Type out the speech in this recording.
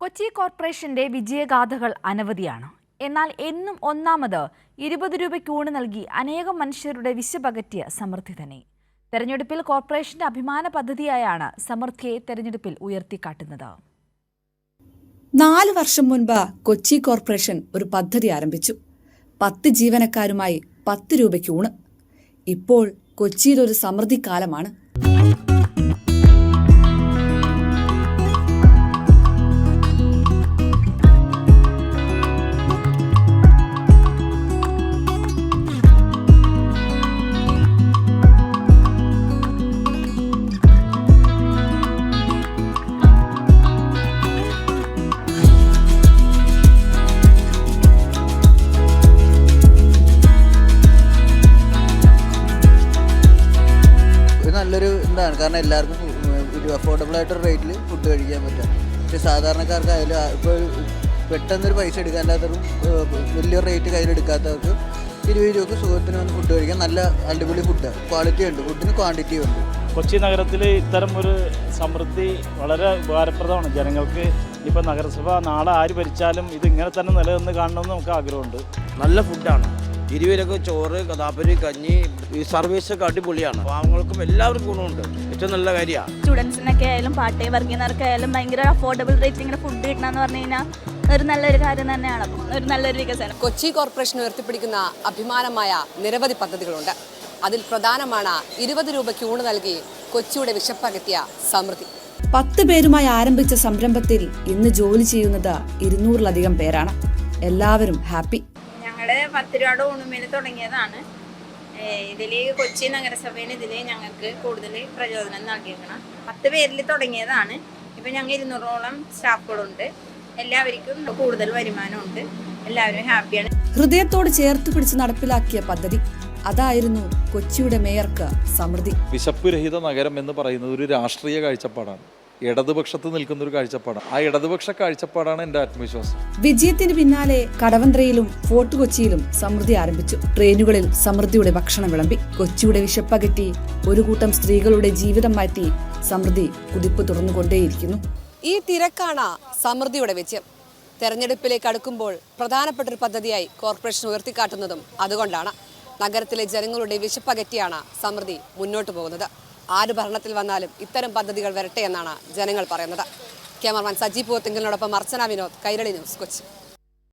കൊച്ചി കോർപ്പറേഷന്റെ വിജയഗാഥകൾ അനവധിയാണ്. എന്നാൽ എന്നും ഒന്നാമത് ഇരുപത് രൂപയ്ക്ക് ഊണ് നൽകി അനേകം മനുഷ്യരുടെ വിശപകറ്റിയ സമൃദ്ധി തന്നെ. തെരഞ്ഞെടുപ്പിൽ കോർപ്പറേഷന്റെ അഭിമാന പദ്ധതിയായാണ് സമൃദ്ധിയെ തെരഞ്ഞെടുപ്പിൽ ഉയർത്തിക്കാട്ടുന്നത്. നാല് വർഷം മുൻപ് കൊച്ചി കോർപ്പറേഷൻ ഒരു പദ്ധതി ആരംഭിച്ചു. പത്ത് ജീവനക്കാരുമായി പത്ത് രൂപയ്ക്ക് ഊണ്. ഇപ്പോൾ കൊച്ചിയിൽ ഒരു സമൃദ്ധി കാലമാണ് നല്ലൊരു ഇതാണ്. കാരണം എല്ലാവർക്കും ഒരു അഫോർഡബിൾ ആയിട്ടൊരു റേറ്റിൽ ഫുഡ് കഴിക്കാൻ പറ്റുക. പക്ഷേ സാധാരണക്കാർക്കായാലും ഇപ്പോൾ പെട്ടെന്നൊരു പൈസ എടുക്കാത്തവർക്കും വലിയൊരു റേറ്റ് കയ്യിലെടുക്കാത്തവർക്ക് ഇരുപത് രൂപക്ക് സുഖത്തിന് വന്ന് ഫുഡ് കഴിക്കാം നല്ല അടിപൊളി ഫുഡ് ക്വാളിറ്റി ഉണ്ട്. ഫുഡിന് ക്വാണ്ടിറ്റി ഉണ്ട്. കൊച്ചി നഗരത്തിൽ ഇത്തരം ഒരു സമൃദ്ധി വളരെ ഉപകാരപ്രദമാണ്. ജനങ്ങൾക്ക് ഇപ്പോൾ നഗരസഭ നാളെ ആര് ഭരിച്ചാലും ഇതിങ്ങനെ ഇങ്ങനെ തന്നെ നിലനിന്ന് കാണണമെന്ന് നമുക്ക് ആഗ്രഹമുണ്ട്. നല്ല ഫുഡാണ് ഇരുവരൊക്കെ ചോറ് കഥാപരി കഞ്ഞി ഈ സർവീസ് ഒക്കെ അടിപൊളിയാണ്. പാവങ്ങൾക്കും എല്ലാവർക്കും ഗുണമുണ്ട്. ഏറ്റവും നല്ല കാര്യമാണ് സ്റ്റുഡൻസിനൊക്കെ ആയാലും പാർട്ട് ടൈം വർക്ക് ചെയ്യുന്നവർക്കായാലും ഭയങ്കര അഫോർഡബിൾ റേറ്റിങ്ങിന് ഫുഡ് കിട്ടണമെന്ന് പറഞ്ഞു കഴിഞ്ഞാൽ ഒരു നല്ലൊരു കാര്യം തന്നെയാണ്. ഒരു നല്ലൊരു വികസനം. കൊച്ചി കോർപ്പറേഷൻ ഉയർത്തിപ്പിടിക്കുന്ന അഭിമാനമായ നിരവധി പദ്ധതികളുണ്ട്. അതിൽ പ്രധാനമാണ് ഇരുപത് രൂപയ്ക്ക് ഊണ് നൽകി കൊച്ചിയുടെ വിശപ്പകറ്റിയ സമൃദ്ധി. പത്ത് പേരുമായി ആരംഭിച്ച സംരംഭത്തിൽ ഇന്ന് ജോലി ചെയ്യുന്നത് ഇരുന്നൂറിലധികം പേരാണ്. എല്ലാവരും ഹാപ്പി. പത്ത് രൂപയുടെ ഊണുമേൽ തുടങ്ങിയതാണ് ഇതിൽ കൊച്ചി നഗരസഭയിൽ ഇതിൽ ഞങ്ങൾക്ക് കൂടുതൽ പ്രചോദനം നൽകിയേക്കണം. പത്ത് പേരിൽ തുടങ്ങിയതാണ്. ഇപ്പം ഞങ്ങൾ ഇരുന്നൂറോളം സ്റ്റാഫുകളുണ്ട്. എല്ലാവർക്കും കൂടുതൽ വരുമാനമുണ്ട്. എല്ലാവരും ഹാപ്പിയാണ്. ഹൃദയത്തോട് ചേർത്ത് പിടിച്ച് നടപ്പിലാക്കിയ പദ്ധതി. അതായിരുന്നു കൊച്ചിയുടെ മേയർക്ക് സമൃദ്ധി വിശപ്പുരഹിത നഗരം എന്ന് പറയുന്നത് ഒരു രാഷ്ട്രീയ കാഴ്ചപ്പാടാണ്. ഇടതുപക്ഷത്ത് നിൽക്കുന്ന ഒരു കാഴ്ചപ്പാടാണ്. ആ ഇടതുപക്ഷ കാഴ്ചപ്പാടാണ് എന്റെ ആത്മവിശ്വാസം. വിജയത്തിന് പിന്നാലെ കടവന്ത്രയിലും ഫോർട്ട് കൊച്ചിയിലും സമൃദ്ധി ആരംഭിച്ചു. ട്രെയിനുകളിൽ സമൃദ്ധിയുടെ ഭക്ഷണം വിളമ്പി. കൊച്ചിയുടെ വിശപ്പകറ്റി ഒരു കൂട്ടം സ്ത്രീകളുടെ ജീവിതം മാറ്റി സമൃദ്ധി കുതിപ്പ് തുറന്നുകൊണ്ടേയിരിക്കുന്നു. ഈ തിരക്കാണ് സമൃദ്ധിയുടെ വിജയം തെരഞ്ഞെടുപ്പിലേക്ക് അടുക്കുമ്പോൾ പ്രധാനപ്പെട്ട ഒരു പദ്ധതിയായി കോർപ്പറേഷൻ ഉയർത്തിക്കാട്ടുന്നതും അതുകൊണ്ടാണ്. നഗരത്തിലെ ജനങ്ങളുടെ വിശപ്പകറ്റിയാണ് സമൃദ്ധി മുന്നോട്ട് പോകുന്നത്. ആര് ഭരണത്തിൽ വന്നാലും ഇത്തരം പദ്ധതികൾ വരട്ടെ എന്നാണ് ജനങ്ങൾ പറയുന്നത്. ക്യാമറമാൻ സജി പൂവത്തിങ്കലിനോടൊപ്പം അർച്ചന വിനോദ് കൈരളി ന്യൂസ് കൊച്ചി.